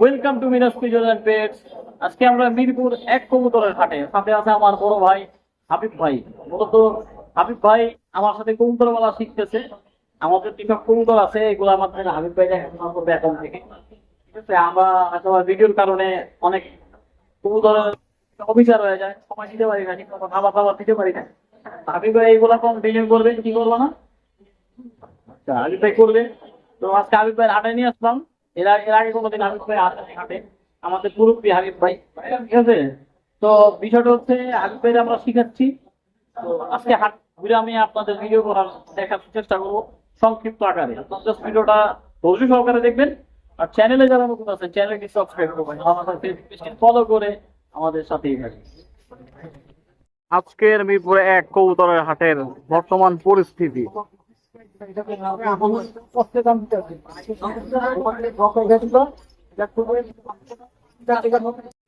Welcome to আজকে আমরা মিরপুর এক সাথে আছে আমার বড় ভাই হাবিব ভাই। হাবিব ভাই আমার সাথে আমাদের আমরা হয়তো ভিডিওর কারণে অনেক হয়ে যায়। সময় দিতে পারি না খাবার দাবার দিতে পারি না। হাবিব ভাই করবে? কি করব না? আচ্ছা হাবিব ভাই তো আজকে হাবিব নিয়ে আসলাম। এর আগে এর আগে কোনোদিন ভাই আসেনি হাটে আমাদের পুরুপি হাবিব ভাই। ঠিক আছে। তো বিষয়টা হচ্ছে হাবিব ভাই আমরা শিখাচ্ছি। তো আজকে হাট ঘুরে আমি আপনাদের ভিডিও করার দেখার চেষ্টা করব সংক্ষিপ্ত আকারে। আপনাদের ভিডিওটা ধৈর্য সহকারে দেখবেন। আর চ্যানেলে যারা নতুন আছেন চ্যানেলটি সাবস্ক্রাইব করবেন আমাদের ফেসবুক পেজটি ফলো করে আমাদের সাথেই থাকবেন আজকের মিরপুরে এক কবুতরের হাটের বর্তমান পরিস্থিতি।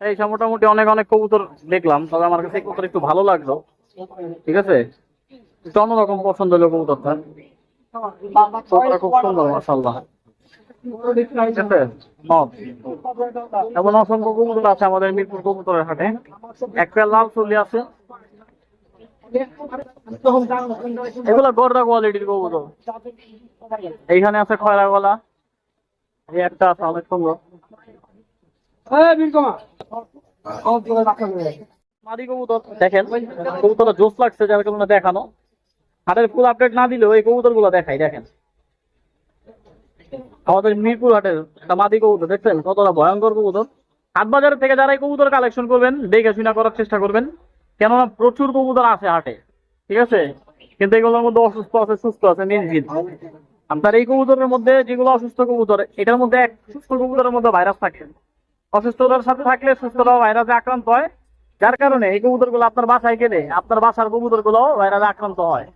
এই মোটামুটি অনেক অনেক কবুতর দেখলাম, তবে আমার কাছে কবুতর একটু ভালো লাগল। ঠিক আছে? একটু অন্যরকম পছন্দ হলো কবুতরটা। খুব সুন্দর মাসাল্লাহ। এমন অসংখ্য কবুতর আছে আমাদের মিরপুর কবুতরের হাটে। একটা লাল চলি আছে এগুলা গরদা কোয়ালিটির কবুতর। এইখানে আছে খয়রা গলা। এই একটা আছে অনেক সুন্দর মাদি কবুতর। দেখেন কবুতরটা জোস লাগছে যার কারণে দেখানো। হাটের ফুল আপডেট না দিলেও এই কবুতরগুলো দেখাই দেখেন। আমাদের মিরপুর হাটের একটা মাদি কবুতর দেখছেন? কতটা ভয়ঙ্কর কবুতর। হাট বাজার থেকে যারা এই কবুতর কালেকশন করবেন দেখে শুনে করার চেষ্টা করবেন। কেননা প্রচুর কবুতর আছে হাটে, ঠিক আছে? কিন্তু এগুলোর মধ্যে অসুস্থ আছে, সুস্থ আছে নির্জিত আপনার এই কবুতরের মধ্যে যেগুলো অসুস্থ কবুতর, এটার মধ্যে এক সুস্থ কবুতরের মধ্যে ভাইরাস থাকে। অসুস্থতার সাথে থাকলে সুস্থতা ভাইরাসে আক্রান্ত হয়। যার কারণে এই কবুতরগুলো আপনার বাসায় গেলে আপনার বাসার কবুতরগুলো ভাইরাসে আক্রান্ত হয়।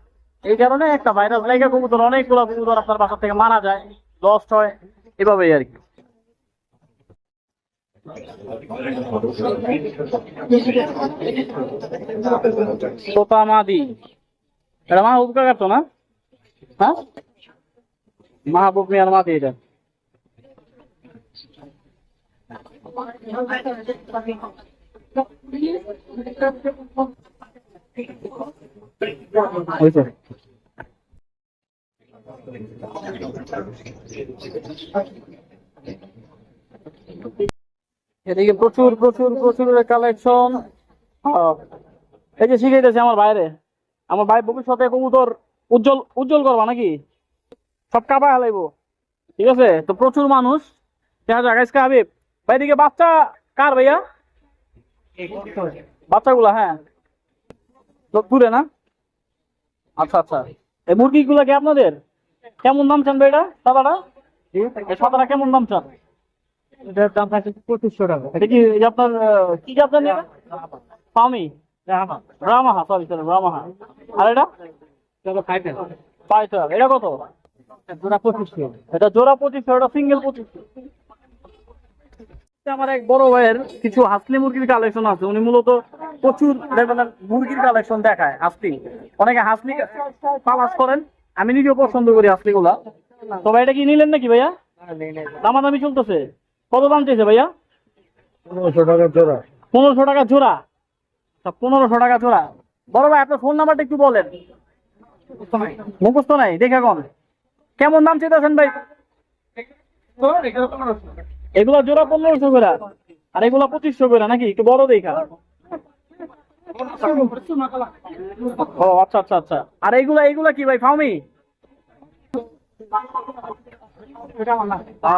এই কারণে একটা ভাইরাস লেগে কবুতর, অনেকগুলো কবুতর আপনার বাসা থেকে মারা যায় লস্ট হয়, এভাবেই আর কি। তোতা মাদি। এটা মাহবুব কাকার তো না? হ্যাঁ? মাহবুব মিয়ার মাদি এটা। হয়েছে? এদিকে প্রচুর প্রচুর প্রচুর কালেকশন এই যে শিখাইতেছে আমার বাইরে আমার ভাই ভবিষ্যতে কবুতর উজ্জ্বল উজ্জ্বল করবা নাকি? সব কাবা হালাইবো। ঠিক আছে? তো প্রচুর মানুষ। দেখা যাক, আজকে হাবিব। ভাই, এদিকে বাচ্চা কার ভাইয়া? বাচ্চাগুলা হ্যাঁ। দূরে না? আচ্ছা আচ্ছা। এই মুরগিগুলা কি আপনাদের? কেমন দাম চান ভাই এটা সাদাটা সাদাটা কেমন দাম চান? এটার দাম থাকছে পঁচিশশো টাকা। এটা কি আপনার কি এটা পামি। রামাহা সরি সরি রামাহা। আর এটা? এটা কত? জোড়া পঁচিশশো। এটা জোড়া পঁচিশশো এটা সিঙ্গেল পঁচিশশো। আমার এক বড় ভাইয়ের কিছু হাসলি মুরগির কালেকশন আছে। উনি মূলত প্রচুর লেভেলের মুরগির কালেকশন দেখায় হাসলি। অনেকে হাসলি পালাস করেন। আমি নিজেও পছন্দ করি হাসলি গুলা তবে এটা কি নিলেন নাকি ভাইয়া? দামাদামি চলতেছে? কত দাম চাইছে ভাইয়া? পনেরোশো টাকা জোড়া। পনেরোশো টাকা জোড়া। তা পনেরোশো টাকা জোড়া। বড় ভাই আপনার ফোন নাম্বারটা একটু বলেন। মুখস্থ নাই। দেখে কোন কেমন দাম চেয়েছেন ভাই? এগুলা জোড়া পনেরোশো করে আর এগুলা পঁচিশশো করে নাকি? একটু বড় দেখা। ও আচ্ছা আচ্ছা আচ্ছা। আর এইগুলা এইগুলা কি ভাই ফাউমি?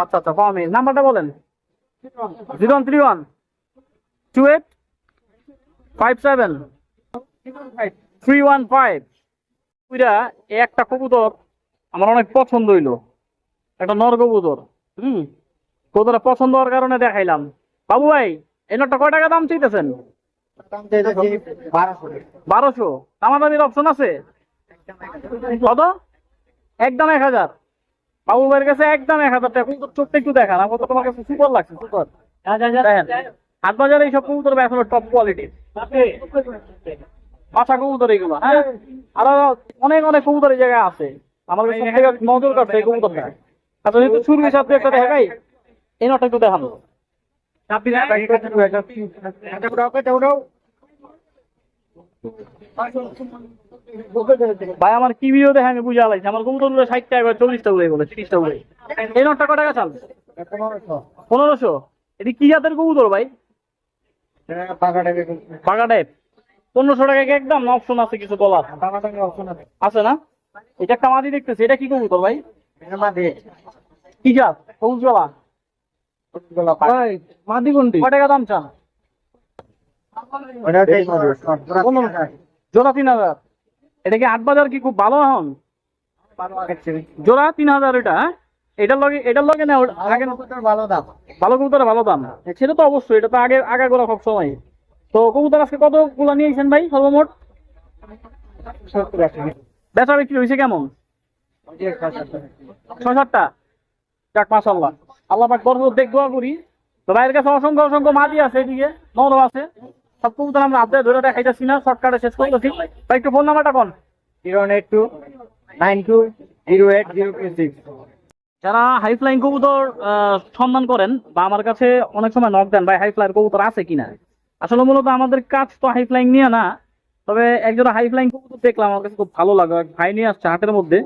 আচ্ছা আচ্ছা ফাউমি নাম্বারটা বলেন। Zero one three one two eight five seven three one five. ওইটা একটা কবুতর আমার অনেক পছন্দ হইল। একটা নর কবুতর হুম? কবুতরটা পছন্দ হওয়ার কারণে দেখাইলাম। বাবু ভাই এই নটটা কয় টাকা দাম চাইতেছেন? বারোশো। বারোশো। দামাদামির অপশন আছে? কত? একদম এক হাজার। বাবু ভাইয়ের কাছে একদম এক হাজার টাকা কবুতর চোখটা একটু দেখান আমার তো তোমার কাছে সুপার লাগছে সুপার দেখেন হাট বাজারে এইসব কবুতর আসলে টপ কোয়ালিটির পাঁচা কবুতর এইগুলো হ্যাঁ আরও অনেক অনেক কবুতর এই জায়গায় আছে আমার কাছে নজর কাটছে এই কবুতরটা আচ্ছা যেহেতু ছুরবি সাথে একটা দেখাই এই নটটা একটু দেখানো ভাই আমার কি ভিডিও দেখে আমি বুঝে আলাইছি আমার কবুতরগুলো ষাট টাকা চল্লিশটা উড়ে বলে তিরিশটা উড়ে এই নটটা কত টাকা চাল? পনেরোশো। এটি কি জাতের কবুতর ভাই? পাকা টাইপ পনেরোশো টাকা কি একদম? অপশন আছে কিছু বলার? আছে না? এটা একটা মাদি দেখতেছি। এটা কি কবুতর ভাই? কি জাত? কবুতরওয়ালা মাদি কোনটি? কয় টাকা দাম চান? জোড়া তিন হাজার। এটা কি আট বাজার কি খুব ভালো জোড়া তিন হাজার এটা হ্যাঁ? এটার লগে এটার লগে না আগে ভালো দাম। ভালো ভালো দাম। সেটা তো অবশ্যই এটা তো আগে আগে গোড়া সব সময়। তো কবুতর আজকে কতগুলা নিয়েছেন ভাই সর্বমোট? বেচা বিক্রি হয়েছে কেমন? ছয় সাতটা। যাক মাসাল্লাহ আল্লাহ পাক বরকত দেখ দোয়া করি। তো ভাইয়ের কাছে অসংখ্য অসংখ্য মাটি আছে এদিকে নরম আছে। সব কবুতর আমরা হাতে ধরে দেখাইতেছি না শর্টকাটে শেষ করতেছি। ভাই একটু ফোন নাম্বারটা কোন zero eight two nine two zero eight zero six. যারা হাই ফ্লাইং কবুতর সন্ধান করেন বা আমার কাছে অনেক সময় নক দেন ভাই হাই ফ্লাইং কবুতর আছে কিনা? আসলে মূলত আমাদের কাজ তো হাই ফ্লাইং নিয়ে না তবে একজন হাই ফ্লাইং কবুতর দেখলাম আমার কাছে খুব ভালো লাগে। ভাই নিয়ে আসছে হাটের মধ্যে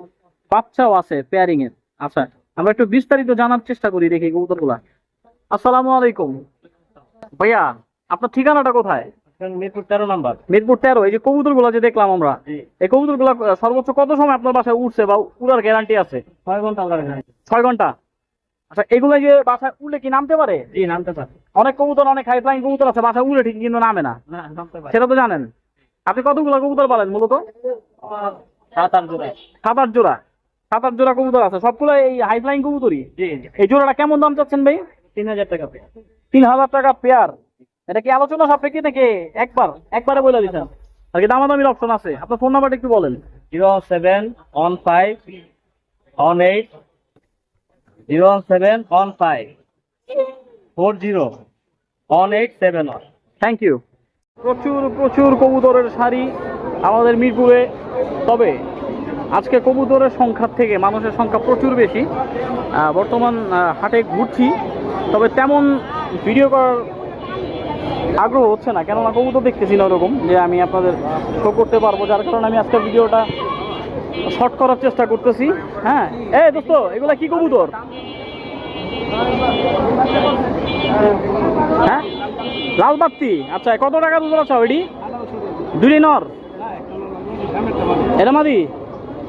বাচ্চাও আছে পেয়ারিং এর আচ্ছা আমরা একটু বিস্তারিত জানার চেষ্টা করি দেখি কবুতরগুলা আসসালামু আলাইকুম। ভাইয়া আপনার ঠিকানাটা কোথায়? মিরপুর তেরো নাম্বার। মিরপুর তেরো এই যে কবুতরগুলা যে দেখলাম আমরা এই কবুতরগুলা সর্বোচ্চ কত সময় আপনার বাসায় উঠছে বা উড়ার গ্যারান্টি আছে? ছয় ঘণ্টা লাগে ছয় ঘণ্টা? আচ্ছা এগুলো যে বাসায় উড়লে কি নামতে পারে? জি নামতে পারে। অনেক কবুতর অনেক হাই ফ্লাইং কবুতর আছে বাসায় উড়ে ঠিক কিন্তু নামে না। না নামতে পারে। সেটা তো জানেন। আপনি কতগুলো কবুতর পালেন মূলত? সাত আট জোড়া। সাত আট জোড়া। সাত আট জোড়া কবুতর আছে সবগুলো এই হাই ফ্লাইং কবুতরই? এই জোড়াটা কেমন দাম চাচ্ছেন ভাই? তিন হাজার টাকা তিন হাজার টাকা পেয়ার। এটা কি আলোচনা সাপেক্ষে নাকি? একবার একবারে বলে দিচ্ছেন আর কি দামাদামির অপশন আছে? আপনার ফোন নাম্বারটা একটু বলেন। Zero seven one five one eight zero seven one five four zero one eight seven one. Thank you প্রচুর প্রচুর কবুতরের শাড়ি আমাদের মিরপুরে। তবে আজকে কবুতরের সংখ্যার থেকে মানুষের সংখ্যা প্রচুর বেশি। বর্তমান হাটে ঘুরছি। তবে তেমন ভিডিও করার আগ্রহ হচ্ছে না। কেননা কবুতর দেখতেছি না ওরকম যে আমি আপনাদের শো করতে পারব, যার কারণে আমি আজকে ভিডিওটা শর্ট করার চেষ্টা করতেছি। হ্যাঁ। এ দোস্ত, এগুলা কি কবুতর? হ্যাঁ? লাল বাত্তি আচ্ছা কত টাকা দুধ আছে ওইটি দুটি নর এটা মাদি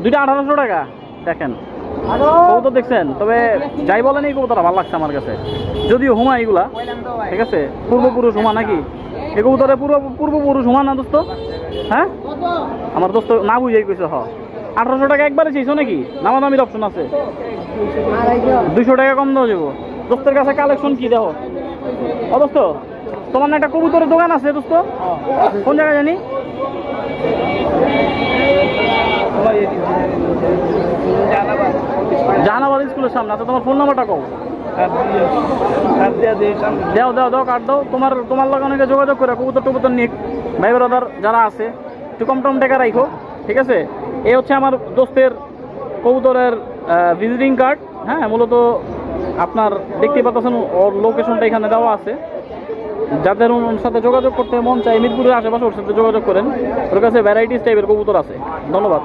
দুইটা আঠারোশো টাকা। দেখেন। কবুতর দেখছেন? তবে যাই বলেন এই কবুতরটা ভালো লাগছে আমার কাছে। যদিও হুমা এগুলা, ঠিক আছে? পূর্বপুরুষ হুমা নাকি? এই কবুতরের পূর্ব পূর্বপুরুষ হুমা না দোস্ত? হ্যাঁ? আমার দোস্ত না বুঝেই কইছে, হ। আঠারোশো টাকা একবারে চাইছো নাকি? নামাদামির অপশন আছে। দুইশো টাকা কম দেওয়া যাব। দোস্তের কাছে কালেকশন কি, দেখো? ও দোস্ত, তোমার না একটা কবুতরের দোকান আছে দোস্ত? কোন জায়গায় জানি? জাহানাবাদ স্কুলের সামনে আচ্ছা তোমার ফোন নাম্বারটা কও। দাও দাও দাও কাট দাও। তোমার তোমার লগে অনেকে যোগাযোগ করে, কবুতর টবুতর নিক। ভাই ব্রাদার যারা আছে, একটু কম টম টাকা রাখো ঠিক আছে? এই হচ্ছে আমার দোস্তের কবুতরের ভিজিটিং কার্ড হ্যাঁ মূলত আপনার দেখতে পাচ্ছেন ওর লোকেশনটা এখানে দেওয়া আছে। যাদের সাথে যোগাযোগ করতে মন চায়, মিরপুরের আশেপাশে ওর সাথে যোগাযোগ করেন। ওর কাছে ভ্যারাইটিস টাইপের কবুতর আছে। ধন্যবাদ।